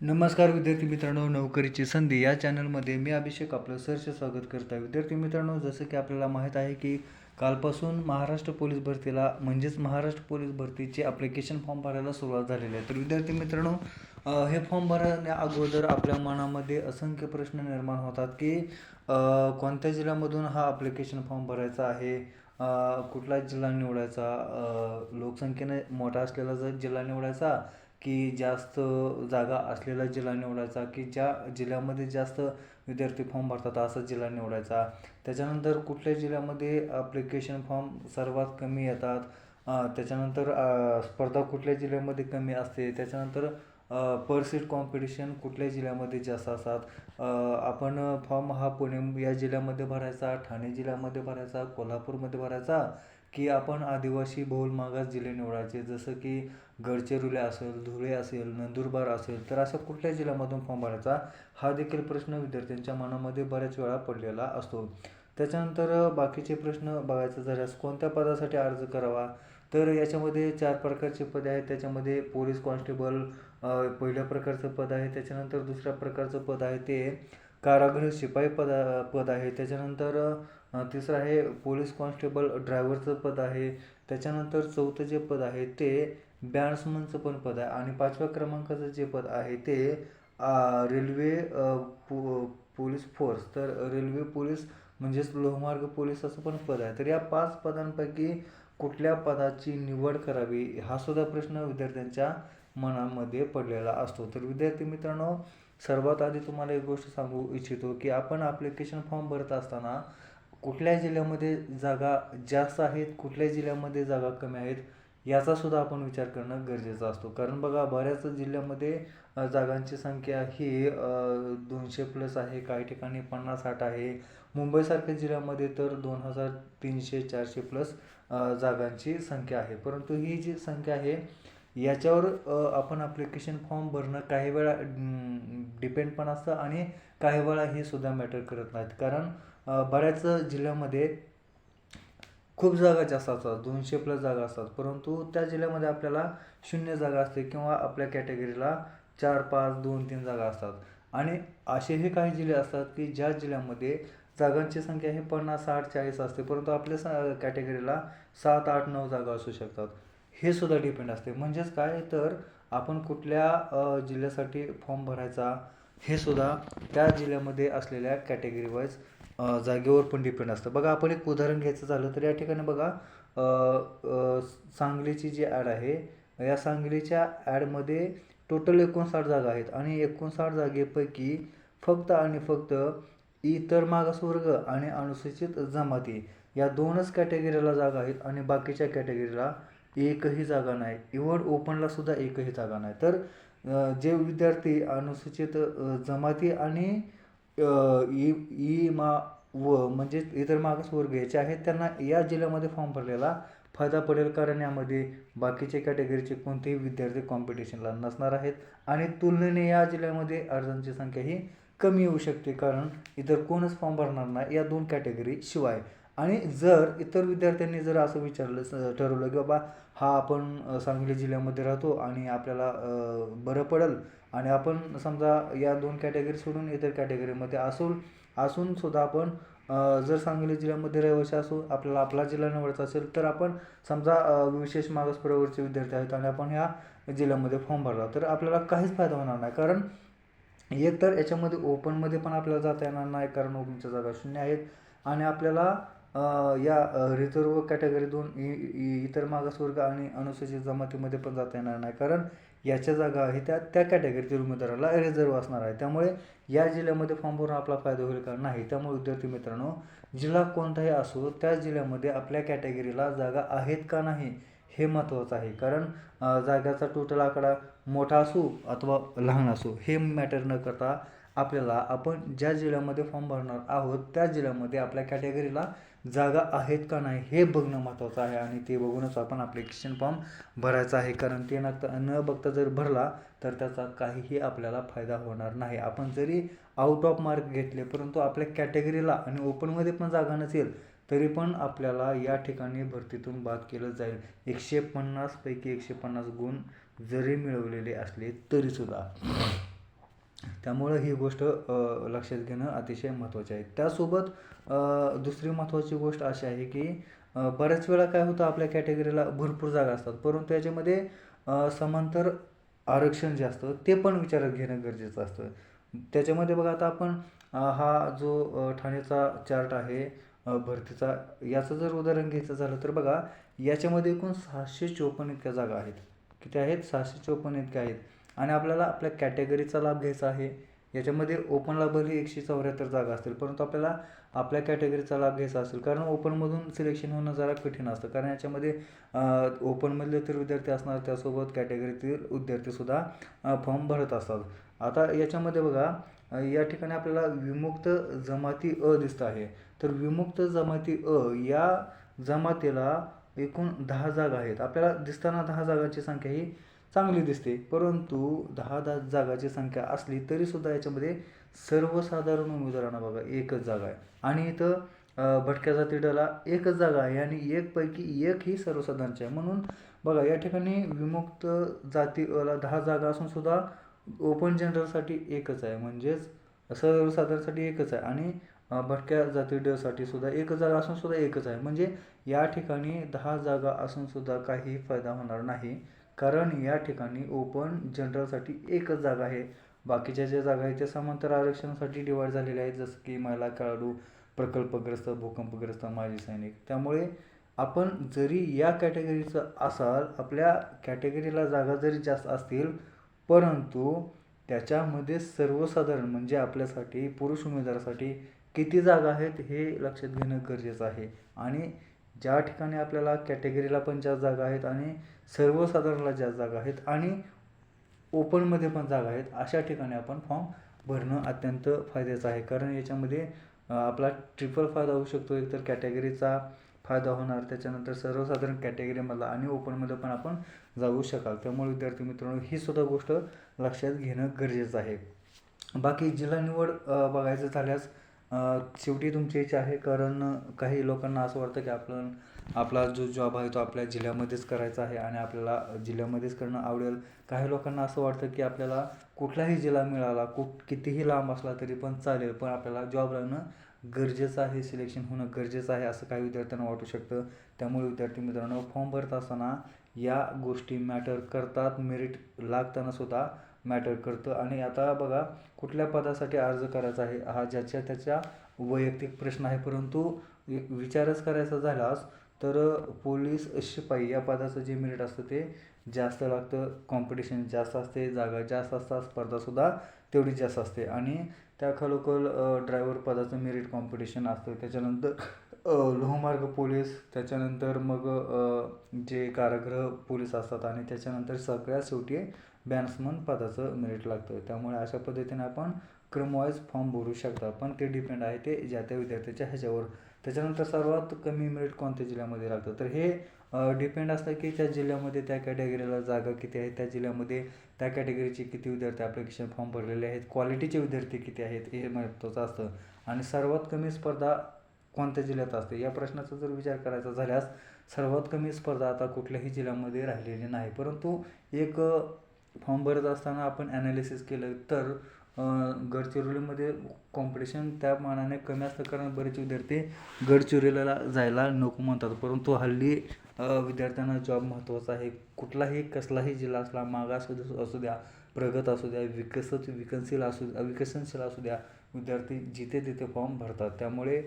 नमस्कार विद्यार्थी मित्रांनो नोकरीची संधी. या चॅनलमध्ये मी अभिषेक आपलं सहर्ष स्वागत करत आहे विद्यार्थी मित्रांनो जसं की आपल्याला माहीत आहे की कालपासून महाराष्ट्र पोलीस भरतीला म्हणजेच महाराष्ट्र पोलीस भरतीचे ॲप्लिकेशन फॉर्म भरायला सुरुवात झालेली आहे. तर विद्यार्थी मित्रांनो हे फॉर्म भरण्या अगोदर आपल्या मनामध्ये असंख्य प्रश्न निर्माण होतात की कोणत्या जिल्ह्यामधून हा ॲप्लिकेशन फॉर्म भरायचा आहे? कुठला जिल्हा निवडायचा? लोकसंख्येने मोठा असलेला जर जिल्हा निवडायचा की जास्त जागा असलेला जिल्हा निवडायचा की ज्या जिल्ह्यामध्ये जास्त विद्यार्थी फॉर्म भरतात असा जिल्हा निवडायचा. त्याच्यानंतर कुठल्या जिल्ह्यामध्ये ॲप्लिकेशन फॉर्म सर्वात कमी येतात? त्याच्यानंतर स्पर्धा कुठल्या जिल्ह्यामध्ये कमी असते? त्याच्यानंतर पर सीट कॉम्पिटिशन कुठल्या जिल्ह्यामध्ये जास्त असतात? आपण फॉर्म हा पुणे या जिल्ह्यामध्ये भरायचा ठाणे जिल्ह्यामध्ये भरायचा कोल्हापूरमध्ये भरायचा की आपण आदिवासी बहुल मागास जिल्हे निवडायचे. जसं की गडचिरोली असेल धुळे असेल नंदुरबार असेल तर अशा कुठल्या जिल्ह्यामधून फॉर्म भरायचा? हा देखील प्रश्न विद्यार्थ्यांच्या मनामध्ये बऱ्याच वेळा पडलेला असतो. त्याच्यानंतर बाकीचे प्रश्न बघायचं झाल्यास कोणत्या पदासाठी अर्ज करावा? तर याच्यामध्ये चार प्रकारचे पदे आहेत. त्याच्यामध्ये पोलीस कॉन्स्टेबल पहिल्या प्रकारचं पद आहे. त्याच्यानंतर दुसऱ्या प्रकारचं पद आहे ते कारागृह शिपाई पद पद आहे. त्याच्यानंतर तिसरं आहे पोलीस कॉन्स्टेबल ड्रायव्हरचं पद आहे. त्याच्यानंतर चौथं जे पद आहे ते बॅट्समनचं पण पद आहे. आणि पाचव्या क्रमांकाचं जे पद आहे ते रेल्वे पो पोलीस फोर्स. तर रेल्वे पोलीस म्हणजेच लोहमार्ग पोलीस असं पण पद आहे. तर या पाच पदांपैकी कुठल्या पदाची निवड करावी हा सुद्धा प्रश्न विद्यार्थ्यांच्या मनामध्ये पडलेला असतो. तर विद्यार्थी मित्रांनो सर्वात आधी तुम्हाला एक गोष्ट सांगू इच्छितो की आपण ॲप्लिकेशन फॉर्म भरत असताना कुठल्या जिल्ह्यामध्ये जागा जास्त आहेत कुठल्या जिल्ह्यामध्ये जागा कमी आहेत याचा सुद्धा आपण विचार करणं गरजेचं असतो. कारण बघा बऱ्याच जिल्ह्यामध्ये जागांची संख्या ही दोनशे प्लस आहे काही ठिकाणी पन्नास साठ आहे. मुंबईसारख्या जिल्ह्यामध्ये तर दोन हजार तीनशे चारशे प्लस जागांची संख्या आहे. परंतु ही जी संख्या आहे याच्यावर आपण ॲप्लिकेशन फॉर्म भरणं काही वेळा डिपेंड पण असतं आणि काही वेळा हे सुद्धा मॅटर करत नाहीत. कारण बऱ्याच जिल्ह्यामध्ये खूप जागा जास्त असतात दोनशे प्लस जागा असतात. परंतु त्या जिल्ह्यामध्ये आपल्याला शून्य जागा असते किंवा आपल्या कॅटेगरीला चार पाच दोन तीन जागा असतात. आणि असेही काही जिल्हे असतात की ज्या जिल्ह्यामध्ये जागांची संख्या ही पन्नास साठ चाळीस असते. परंतु आपल्या सा कॅटेगरीला सात आठ नऊ जागा असू शकतात. हे सुद्धा डिपेंड असते. म्हणजेच काय तर आपण कुठल्या जिल्ह्यासाठी फॉर्म भरायचा हे सुद्धा त्या जिल्ह्यामध्ये असलेल्या कॅटेगरी वाईज जागेवर पण डिपेंड असतं. बघा आपण एक उदाहरण घ्यायचं झालं तर या ठिकाणी बघा सांगलीची जी ॲड आहे या सांगलीच्या ॲडमध्ये टोटल एकोणसाठ जागा आहेत. आणि एकोणसाठ जागेपैकी फक्त आणि फक्त इतर मागासवर्ग आणि अनुसूचित जमाती या दोनच कॅटेगरीला जागा आहेत आणि बाकीच्या कॅटेगरीला एकही जागा नाही. इव्हन ओपनला सुद्धा एकही जागा नाही. तर जे विद्यार्थी अनुसूचित जमाती आणि ई ई मा व म्हणजे इतर मागासवर्ग याचे आहेत त्यांना या जिल्ह्यामध्ये फॉर्म भरलेला फायदा पडेल कारण यामध्ये बाकीचे कॅटेगरीचे कोणतेही विद्यार्थी कॉम्पिटिशनला नसणार आहेत आणि तुलनेने या जिल्ह्यामध्ये अर्जांची संख्या ही कमी येऊ शकते कारण इतर कोणच फॉर्म भरणार नाही या दोन कॅटेगरी शिवाय. आणि जर इतर विद्यार्थ्यांनी जर असं विचारलं ठरवलं की बाबा हा आपण सांगली जिल्ह्यामध्ये राहतो आणि आपल्याला बरं पडेल आणि आपण समजा या दोन कॅटेगरी सोडून इतर कॅटेगरीमध्ये असून असून सुद्धा आपण जर सांगली जिल्ह्यामध्ये रहिवासी असू आपल्याला आपला जिल्हा निवडायचा असेल तर आपण समजा विशेष मागास प्रवर्गचे विद्यार्थी आहेत आणि आपण ह्या जिल्ह्यामध्ये फॉर्म भरला तर आपल्याला काहीच फायदा होणार नाही. कारण एकतर याच्यामध्ये ओपनमध्ये पण आपल्याला जाता येणार नाही कारण ओपनच्या जागा शून्य आहेत आणि आपल्याला या रिझर्व कॅटेगरीतून इ इ- इतर मागासवर्ग आणि अनुसूचित जमातीमध्ये पण जाता येणार नाही. कारण याच्या जागा आहे त्या त्या कॅटेगरीतील उमेदवाराला रिझर्व असणार आहे. त्यामुळे या जिल्ह्यामध्ये फॉर्म भरून आपला फायदा होईल का? नाही. त्यामुळे विद्यार्थी मित्रांनो जिल्हा कोणताही असो त्या जिल्ह्यामध्ये आपल्या कॅटेगरीला जागा आहेत का नाही हे महत्त्वाचं आहे. कारण जागाचा टोटल आकडा मोठा असो अथवा लहान असो हे मॅटर न करता आपल्याला आपण ज्या जिल्ह्यामध्ये फॉर्म भरणार आहोत त्या जिल्ह्यामध्ये आपल्या कॅटेगरीला जागा आहेत का नाही हे बघणं महत्त्वाचं आहे आणि ते बघूनच आपण ॲप्लिकेशन फॉर्म भरायचा आहे. कारण ते न न बघता जर भरला तर त्याचा काहीही आपल्याला फायदा होणार नाही. आपण जरी आउट ऑफ मार्क घेतले परंतु आपल्या कॅटेगरीला आणि ओपनमध्ये पण जागा नसेल तरी पण आपल्याला या ठिकाणी भरतीतून बाद केलं जाईल. एकशे पन्नासपैकी एकशे पन्नास गुण जरी मिळवलेले असले तरीसुद्धा त्यामुळं ही गोष्ट लक्षात घेणं अतिशय महत्त्वाचे आहे. त्यासोबत दुसरी महत्त्वाची गोष्ट अशी आहे की बऱ्याच वेळा काय होतं आपल्या कॅटेगरीला भरपूर जागा असतात. परंतु याच्यामध्ये समांतर आरक्षण जे असतं ते पण विचारात घेणं गरजेचं असतं. त्याच्यामध्ये बघा आता आपण हा जो ठाण्याचा चार्ट आहे भरतीचा याचं जर उदाहरण घ्यायचं झालं तर बघा याच्यामध्ये एकूण सहाशे चोपन्न इतक्या जागा आहेत. किती आहेत? सहाशे चोपन्न इतक्या आहेत. आणि आपल्याला आपल्या कॅटेगरीचा लाभ घ्यायचा आहे. याच्यामध्ये ओपनला भले एकशे चौऱ्याहत्तर जागा असतील. परंतु आपल्याला आपल्या कॅटेगरीचा लाभ घ्यायचा असेल. कारण ओपनमधून सिलेक्शन होणं जरा कठीण असतं. कारण याच्यामध्ये ओपनमधले तर विद्यार्थी असणार त्यासोबत कॅटेगरीतील विद्यार्थीसुद्धा फॉर्म भरत असतात. आता याच्यामध्ये बघा या ठिकाणी आपल्याला विमुक्त जमाती अ दिसत आहे. तर विमुक्त जमाती अ या जमातीला एकूण दहा जागा आहेत. आपल्याला दिसताना दहा जागांची संख्या ही चांगली दिसते. परंतु दहा दहा जागाची संख्या असली तरीसुद्धा याच्यामध्ये सर्वसाधारण उमेदवारांना बघा एकच जागा आहे. आणि इथं भटक्या जाती एकच जागा आहे आणि एकपैकी एक ही सर्वसाधारणची आहे. म्हणून बघा या ठिकाणी विमुक्त जातीला दहा जागा असून सुद्धा ओपन जनरलसाठी एकच आहे. म्हणजेच सर्वसाधारणसाठी एकच आहे. आणि भटक्या जाती डसाठी सुद्धा एकच जागा असून सुद्धा एकच आहे. म्हणजे या ठिकाणी दहा जागा असून सुद्धा काही फायदा होणार नाही. कारण या ठिकाणी ओपन जनरलसाठी एकच जागा आहे. बाकीच्या ज्या जागा आहेत त्या समांतर आरक्षणासाठी डिवाईड झालेल्या आहेत जसं की मला खेळाडू प्रकल्पग्रस्त भूकंपग्रस्त माजी सैनिक. त्यामुळे आपण जरी या कॅटेगरीचं असाल आपल्या कॅटेगरीला जागा जरी जास्त असतील परंतु त्याच्यामध्ये सर्वसाधारण म्हणजे आपल्यासाठी पुरुष उमेदवारासाठी किती जागा आहेत हे लक्षात घेणं गरजेचं आहे. आणि ज्या ठिकाणी आपल्याला कॅटेगरीला पण जास्त जागा आहेत आणि सर्वसाधारणला जास्त जागा आहेत आणि ओपनमध्ये पण जागा आहेत अशा ठिकाणी आपण फॉर्म भरणं अत्यंत फायद्याचं आहे. कारण याच्यामध्ये आपला ट्रिपल फायदा होऊ शकतो. एकतर कॅटेगरीचा फायदा होणार त्याच्यानंतर सर्वसाधारण कॅटेगरीमधला आणि ओपनमध्ये पण आपण जाऊ शकाल. त्यामुळे विद्यार्थी मित्रांनो ही सुद्धा गोष्ट लक्षात घेणं गरजेचं आहे. बाकी जिल्हा निवड बघायचं झाल्यास शेवटी तुमची इच्छा आहे कारण काही लोकांना असं वाटतं की आपण आपला जो जॉब आहे तो आपल्या जिल्ह्यामध्येच करायचा आहे आणि आपल्याला जिल्ह्यामध्येच करणं आवडेल. काही लोकांना असं वाटतं की आपल्याला कुठलाही जिल्हा मिळाला कुठ कितीही लांब असला तरी पण चालेल पण आपल्याला जॉब लागणं गरजेचं आहे सिलेक्शन होणं गरजेचं आहे असं काही विद्यार्थ्यांना वाटू शकतं. त्यामुळे विद्यार्थी मित्रांनो फॉर्म भरत असताना या गोष्टी मॅटर करतात मेरिट लागताना सुद्धा. मॅटर करतं. आणि आता बघा कुठल्या पदासाठी अर्ज करायचा आहे? हा ज्याच्या त्याच्या वैयक्तिक प्रश्न आहे. परंतु विचारच करायचा झालास तर पोलीस शिपाई या पदाचं जे मेरिट असतं ते जास्त लागतं. कॉम्पिटिशन जास्त असते जागा जास्त असतात स्पर्धासुद्धा तेवढी जास्त असते. आणि त्या खालोखाल ड्रायव्हर पदाचं मेरिट कॉम्पिटिशन असतं. त्याच्यानंतर लोहमार्ग पोलीस त्याच्यानंतर मग जे कारागृह पोलीस असतात आणि त्याच्यानंतर सगळ्यात शेवटी बॅट्समन पदाचं मेरिट लागतं त्यामुळे अशा पद्धतीने आपण क्रमवाईज फॉर्म भरू शकता. पण ते डिपेंड आहे ते ज्या त्या विद्यार्थ्याच्या ह्याच्यावर. त्याच्यानंतर सर्वात कमी मेरिट कोणत्या जिल्ह्यामध्ये लागतं? तर हे डिपेंड असतं की त्या जिल्ह्यामध्ये त्या कॅटेगरीला जागा किती आहे? त्या जिल्ह्यामध्ये त्या कॅटेगरीचे किती विद्यार्थी ॲप्लिकेशन फॉर्म भरलेले आहेत? क्वालिटीचे विद्यार्थी किती आहेत? हे महत्त्वाचं असतं. आणि सर्वात कमी स्पर्धा कोणत्या जिल्ह्यात असते? या प्रश्नाचा जर विचार करायचा झाल्यास सर्वात कमी स्पर्धा आता कुठल्याही जिल्ह्यामध्ये राहिलेली नाही. परंतु एक फॉर्म भरत असताना आपण ॲनालिसिस केलं तर गडचिरोलीमध्ये कॉम्पिटिशन त्या मानाने कमी असतं कारण बरेच विद्यार्थी गडचिरोलीला जायला नको म्हणतात. परंतु हल्ली विद्यार्थ्यांना जॉब महत्त्वाचा आहे. कुठलाही कसलाही जिल्हा असला मागास असू द्या- प्रगत असू द्या विकसित विकसनशील असू विकसनशील असू द्या विद्यार्थी जिथे तिथे फॉर्म भरतात. त्यामुळे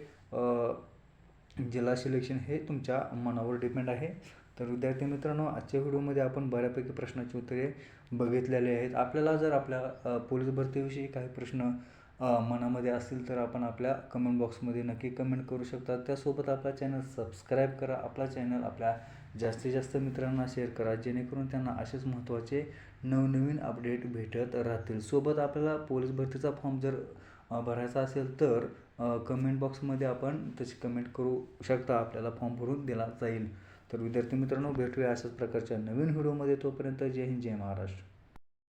जिल्हा सिलेक्शन हे तुमच्या मनावर डिपेंड आहे. तर विद्यार्थी मित्रांनो आजच्या व्हिडिओमध्ये आपण बऱ्यापैकी प्रश्नाची उत्तरे बघितलेली आहेत. आपल्याला जर आपल्या पोलीस भरतीविषयी काही प्रश्न मनामध्ये असतील तर आपण आपल्या कमेंट बॉक्समध्ये नक्की कमेंट करू शकता. त्यासोबत आपला चॅनल सबस्क्राईब करा. आपला चॅनल आपल्या जास्तीत जास्त मित्रांना शेअर करा. जेणेकरून त्यांना असेच महत्त्वाचे नवनवीन अपडेट भेटत राहतील. सोबत आपल्याला पोलीस भरतीचा फॉर्म जर भरायचा असेल तर कमेंट बॉक्समध्ये आपण तशी कमेंट करू शकता. आपल्याला फॉर्म भरून दिला जाईल. तर विद्यार्थी मित्रांनो भेटूया अशाच प्रकारच्या नवीन व्हिडिओमध्ये तोपर्यंत. जय हिंद जय महाराष्ट्र.